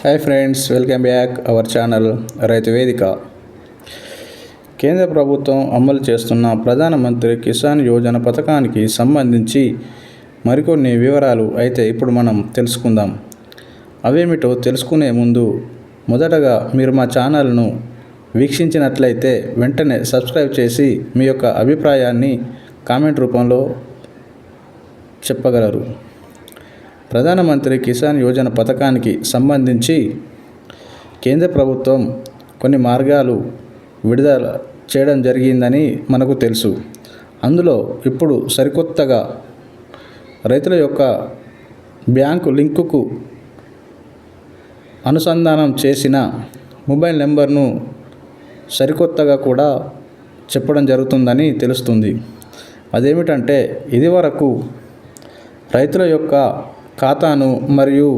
Hi friends welcome back our channel రైతు వేదిక కేంద్ర ప్రభుత్వం అమలు చేస్తున్న ప్రధానమంత్రి కిసాన్ యోజన పథకానికి సంబంధించి మరికొన్ని వివరాలు అయితే ఇప్పుడు మనం తెలుసుకుందాం. అవేమిటో తెలుసుకునే ముందు మొదటగా మీరు మా ఛానల్ను వీక్షించినట్లయితే వెంటనే సబ్స్క్రైబ్ చేసి మీ యొక్క అభిప్రాయాన్ని కామెంట్ రూపంలో చెప్పగలరు. ప్రధానమంత్రి కిసాన్ యోజన పథకానికి సంబంధించి కేంద్ర ప్రభుత్వం కొన్ని మార్గాలు విడుదల చేయడం జరిగిందని మనకు తెలుసు. అందులో ఇప్పుడు సరికొత్తగా రైతుల యొక్క బ్యాంకు లింకుకు అనుసంధానం చేసిన మొబైల్ నెంబర్ను సరికొత్తగా కూడా చెప్పడం జరుగుతుందని తెలుస్తుంది. అదేమిటంటే ఇదివరకు రైతుల యొక్క ఖాతాను మరియు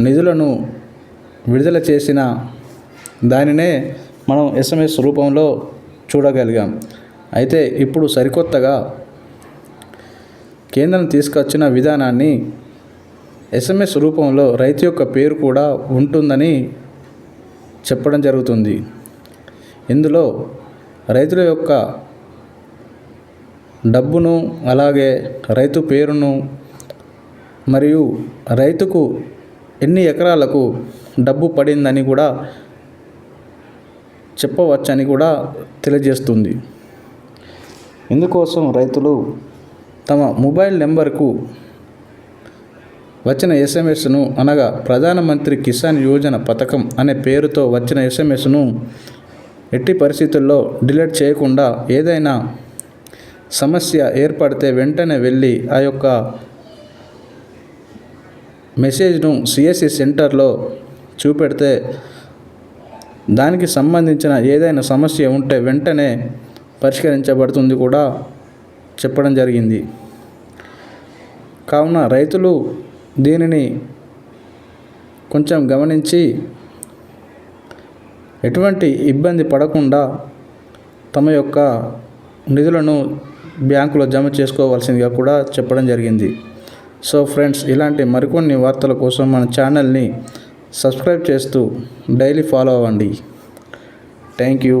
నిధులను విడుదల చేసిన దానినే మనం ఎస్ఎంఎస్ రూపంలో చూడగలిగాం. అయితే ఇప్పుడు సరికొత్తగా కేంద్రం తీసుకొచ్చిన విధానాన్ని ఎస్ఎంఎస్ రూపంలో రైతు యొక్క పేరు కూడా ఉంటుందని చెప్పడం జరుగుతుంది. ఇందులో రైతుల యొక్క డబ్బును అలాగే రైతు పేరును మరియు రైతుకు ఎన్ని ఎకరాలకు డబ్బు పడిందని కూడా చెప్పవచ్చని కూడా తెలియజేస్తుంది. ఇందుకోసం రైతులు తమ మొబైల్ నెంబర్కు వచ్చిన ఎస్ఎంఎస్ను అనగా ప్రధానమంత్రి కిసాన్ యోజన పథకం అనే పేరుతో వచ్చిన ఎస్ఎంఎస్ను ఎట్టి పరిస్థితుల్లో డిలీట్ చేయకుండా ఏదైనా సమస్య ఏర్పడితే వెంటనే వెళ్ళి ఆ యొక్క మెసేజ్ను సిఎస్సి సెంటర్లో చూపెడితే దానికి సంబంధించిన ఏదైనా సమస్య ఉంటే వెంటనే పరిష్కరించబడుతుంది కూడా చెప్పడం జరిగింది. కావున రైతులు దీనిని కొంచెం గమనించి ఎటువంటి ఇబ్బంది పడకుండా తమ యొక్క నిధులను బ్యాంకులో జమ చేసుకోవాల్సిందిగా కూడా చెప్పడం జరిగింది. సో ఫ్రెండ్స్ ఇలాంటి మరికొన్ని వార్తల కోసం మన ఛానల్ని సబ్స్క్రైబ్ చేస్తూ డైలీ ఫాలో అవ్వండి. Thank you.